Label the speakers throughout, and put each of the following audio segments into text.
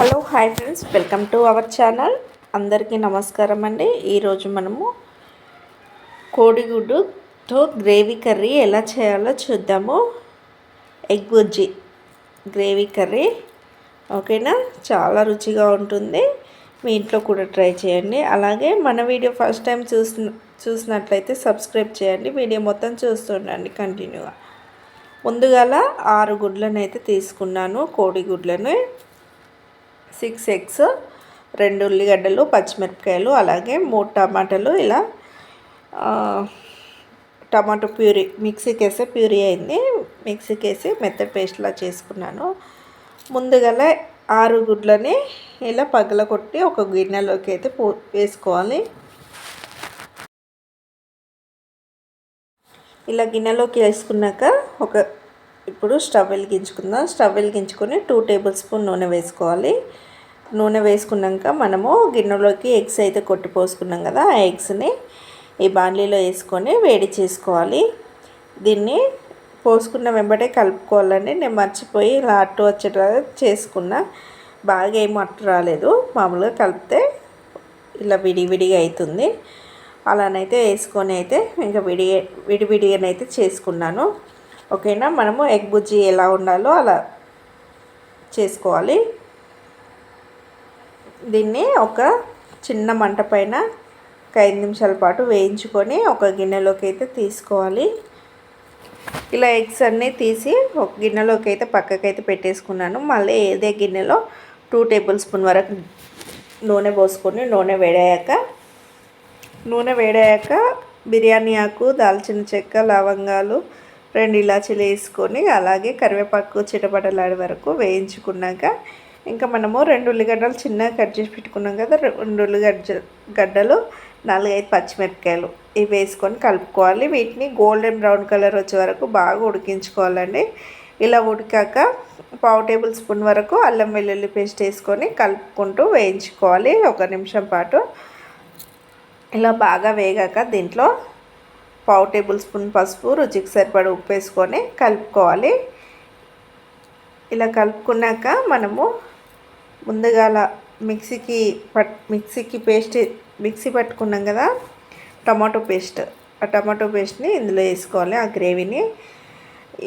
Speaker 1: Hello hi friends. Welcome to our channel. అందరికీ నమస్కారం అండి. ఈరోజు మనము కోడిగుడ్డుతో గ్రేవీ కర్రీ ఎలా చేయాలో చూద్దాము. ఎగ్ బుజ్జి గ్రేవీ కర్రీ. ఓకేనా? చాలా రుచిగా ఉంటుంది. మీ ఇంట్లో కూడా ట్రై చేయండి. అలాగే మన వీడియో ఫస్ట్ టైం చూసిన చూసినట్లయితే సబ్స్క్రైబ్ చేయండి. వీడియో మొత్తం చూస్తుండండి కంటిన్యూగా. ముందుగాల ఆరు గుడ్లను అయితే తీసుకున్నాను కోడిగుడ్లను. సిక్స్ ఎగ్స్ రెండు ఉల్లిగడ్డలు పచ్చిమిరపకాయలు అలాగే మూడు టమాటాలు ఇలా టమాటో ప్యూరీ మిక్సీకి వేస్తే ప్యూరీ అయింది. మిక్సీకి వేసి మెత్తడి పేస్ట్లా చేసుకున్నాను. ముందుగా ఆరు గుడ్లని ఇలా పగల కొట్టి ఒక గిన్నెలోకి అయితే పో వేసుకోవాలి. ఇలా గిన్నెలోకి వేసుకున్నాక ఒక ఇప్పుడు స్టవ్ వెలిగించుకుందాం. స్టవ్ వెలిగించుకొని టూ టేబుల్ స్పూన్ నూనె వేసుకోవాలి. నూనె వేసుకున్నాక మనము గిన్నెలోకి ఎగ్స్ అయితే కొట్టి పోసుకున్నాం కదా ఆ ఎగ్స్ని ఈ బాండ్లీలో వేసుకొని వేడి చేసుకోవాలి. దీన్ని పోసుకున్న వెంబడే కలుపుకోవాలండి. నేను మర్చిపోయి ఇలా అట్టు వచ్చేట చేసుకున్న. బాగా ఏం అట్టు రాలేదు. మామూలుగా కలిపితే ఇలా విడివిడిగా అవుతుంది. అలానైతే వేసుకొని అయితే ఇంకా విడి విడివిడిగానైతే చేసుకున్నాను. ఓకేనా? మనము ఎగ్ బుజ్జి ఎలా ఉండాలో అలా చేసుకోవాలి. దీన్ని ఒక చిన్న మంట పైన ఒక ఐదు నిమిషాల పాటు వేయించుకొని ఒక గిన్నెలోకి అయితే తీసుకోవాలి. ఇలా ఎగ్స్ అన్నీ తీసి ఒక గిన్నెలోకి అయితే పక్కకైతే పెట్టేసుకున్నాను. మళ్ళీ ఏదే గిన్నెలో టూ టేబుల్ స్పూన్ వరకు నూనె పోసుకొని నూనె వేడాక నూనె వేడాక బిర్యానీ ఆకు దాల్చిన చెక్క లవంగాలు రెండు ఇలాచీలు వేసుకొని అలాగే కరివేపాకు చిటపటలాడే వరకు వేయించుకున్నాక ఇంకా మనము రెండు ఉల్లిగడ్డలు చిన్నగా కట్ చేసి పెట్టుకున్నాం కదా రెండు ఉల్లిగడ్డ గడ్డలు నాలుగైదు పచ్చిమిరపకాయలు ఇవి వేసుకొని కలుపుకోవాలి. వీటిని గోల్డెన్ బ్రౌన్ కలర్ వచ్చే వరకు బాగా ఉడికించుకోవాలండి. ఇలా ఉడికాక పావు టేబుల్ స్పూన్ వరకు అల్లం వెల్లుల్లి పేస్ట్ వేసుకొని కలుపుకుంటూ వేయించుకోవాలి ఒక నిమిషం పాటు. ఇలా బాగా వేగాక దీంట్లో పావు టేబుల్ స్పూన్ పసుపు రుచికి సరిపడ ఉప్పు వేసుకొని కలుపుకోవాలి. ఇలా కలుపుకున్నాక మనము ముందుగా మిక్సీకి పట్ మిక్సీకి పేస్ట్ మిక్సీ పట్టుకున్నాం కదా టమాటో పేస్ట్. ఆ టమాటో పేస్ట్ని ఇందులో వేసుకోవాలి ఆ గ్రేవీని.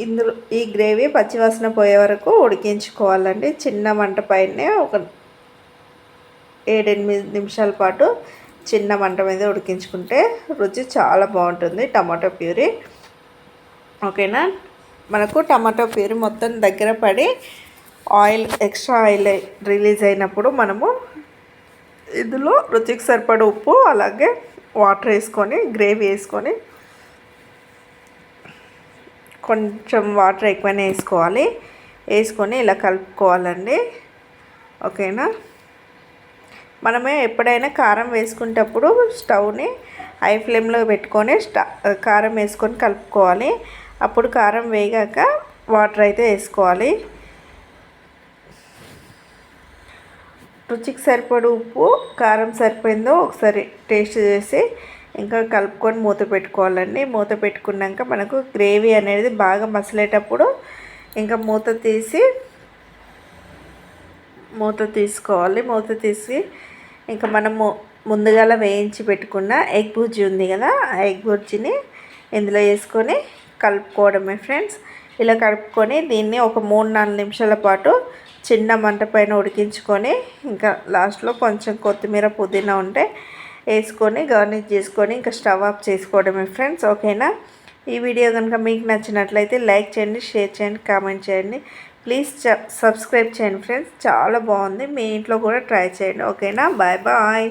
Speaker 1: ఇందులో ఈ గ్రేవీ పచ్చివాసన పోయే వరకు ఉడికించుకోవాలండి. చిన్న మంట పైనే ఒక ఏడెనిమిది నిమిషాల పాటు చిన్న మంట మీద ఉడికించుకుంటే రుచి చాలా బాగుంటుంది టమాటో ప్యూరీ. ఓకేనా? మనకు టమాటో ప్యూరీ మొత్తం దగ్గర పడి ఆయిల్ ఎక్స్ట్రా ఆయిల్ రిలీజ్ అయినప్పుడు మనము ఇందులో రుచికి సరిపడ ఉప్పు అలాగే వాటర్ వేసుకొని గ్రేవీ వేసుకొని కొంచెం వాటర్ ఎక్కువనే వేసుకోవాలి. వేసుకొని ఇలా కలుపుకోవాలండి. ఓకేనా? మనమే ఎప్పుడైనా కారం వేసుకునేటప్పుడు స్టవ్ని హై ఫ్లేమ్లో పెట్టుకొని స్టా కారం వేసుకొని కలుపుకోవాలి. అప్పుడు కారం వేగాక వాటర్ అయితే వేసుకోవాలి. రుచికి సరిపడు ఉప్పు కారం సరిపోయిందో ఒకసారి టేస్ట్ చేసి ఇంకా కలుపుకొని మూత పెట్టుకోవాలండి. మూత పెట్టుకున్నాక మనకు గ్రేవీ అనేది బాగా మసలేటప్పుడు ఇంకా మూత తీసి మూత తీసుకోవాలి. మూత తీసి ఇంకా మనము ముందుగా వేయించి పెట్టుకున్న ఎగ్ బుజ్జి ఉంది కదా ఆ ఎగ్ బుజ్జిని ఇందులో వేసుకొని కలుపుకోవడమే ఫ్రెండ్స్. ఇలా కలుపుకొని దీన్ని ఒక మూడు నాలుగు నిమిషాల పాటు చిన్న మంట పైన ఉడికించుకొని ఇంకా లాస్ట్లో కొంచెం కొత్తిమీర పుదీనా ఉంటే వేసుకొని గార్నిష్ చేసుకొని ఇంకా స్టవ్ ఆఫ్ చేసుకోవడమే ఫ్రెండ్స్. ఓకేనా? ఈ వీడియో కనుక మీకు నచ్చినట్లయితే లైక్ చేయండి షేర్ చేయండి కామెంట్ చేయండి. ప్లీజ్ సబ్స్క్రైబ్ చేయండి ఫ్రెండ్స్ చాలా బాగుంది. మీ ఇంట్లో కూడా ట్రై చేయండి. ఓకేనా బాయ్ బాయ్